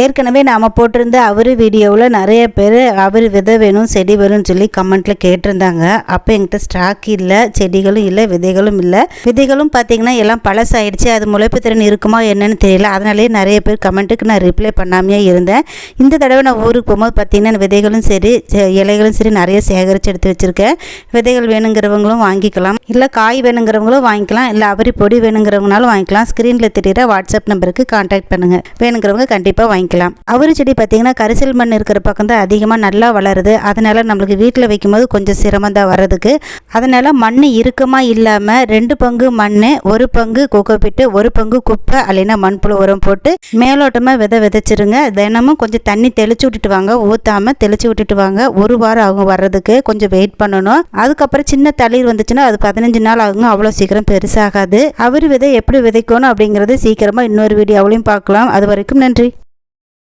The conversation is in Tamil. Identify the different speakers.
Speaker 1: ஏற்கனவே நாம் போட்டிருந்த அவர் வீடியோவில் நிறைய பேர் அவர் விதை வேணும் செடி வேணும்னு சொல்லி கமெண்ட்டில் கேட்டிருந்தாங்க. அப்போ என்கிட்ட ஸ்டாக் இல்லை செடிகளும் இல்லை விதைகளும் இல்லை. விதைகளும் பார்த்தீங்கன்னா எல்லாம் பழசாயிடுச்சு. அது முளைப்பு திறன் இருக்குமா என்னன்னு தெரியல. அதனாலேயே நிறைய பேர் கமெண்ட்டுக்கு நான் ரிப்ளை பண்ணாமையே இருந்தேன். இந்த தடவை நான் ஊருக்கு போகும்போது பார்த்திங்கன்னா விதைகளும் சரி இலைகளும் சரி நிறைய சேகரித்து எடுத்து வச்சுருக்கேன். விதைகள் வேணுங்கிறவங்களும் வாங்கிக்கலாம். இல்லை காய் வேணுங்கிறவங்களும் வாங்கிக்கலாம். இல்லை அவரி பொடி வேணுங்கிறவங்களாலும் வாங்கிக்கலாம். ஸ்க்ரீனில் தெரியுற வாட்ஸ்அப் நம்பருக்கு கான்டாக்ட் பண்ணுங்கள் வேணுங்கிறவங்க கண்டிப்பாக வாங்கிக்கலாம். அவரி செடி பார்த்தீங்கன்னா கரிசல் மண் இருக்கிற பக்கம் தான் அதிகமாக நல்லா வளருது. அதனால் நம்மளுக்கு வீட்டில் வைக்கும்போது கொஞ்சம் சிரமம் தான் வர்றதுக்கு. அதனால் மண் இறுக்கமாக இல்லாமல் ரெண்டு பங்கு மண் ஒரு பங்கு கொக்கோப்பிட்டு ஒரு பங்கு குப்பை இல்லைன்னா மண்புழு உரம் போட்டு மேலோட்டமாக விதை விதைச்சிருங்க. தினமும் கொஞ்சம் தண்ணி தெளிச்சு விட்டுட்டு வாங்க. ஊற்றாமல் தெளிச்சு விட்டுட்டு வாங்க. ஒரு வாரம் ஆகும் வர்றதுக்கு. கொஞ்சம் வெயிட் பண்ணணும். அதுக்கப்புறம் சின்ன தளிர் வந்துச்சுன்னா அது பதினஞ்சு நாள் ஆகுங்க. அவ்வளோ சீக்கிரம் பெருசாகாது. அவர் விதை எப்படி விதைக்கணும் அப்படிங்கிறது சீக்கிரமாக இன்னொரு வீடியோவிலையும் பார்க்கலாம். அது வரைக்கும் நன்றி.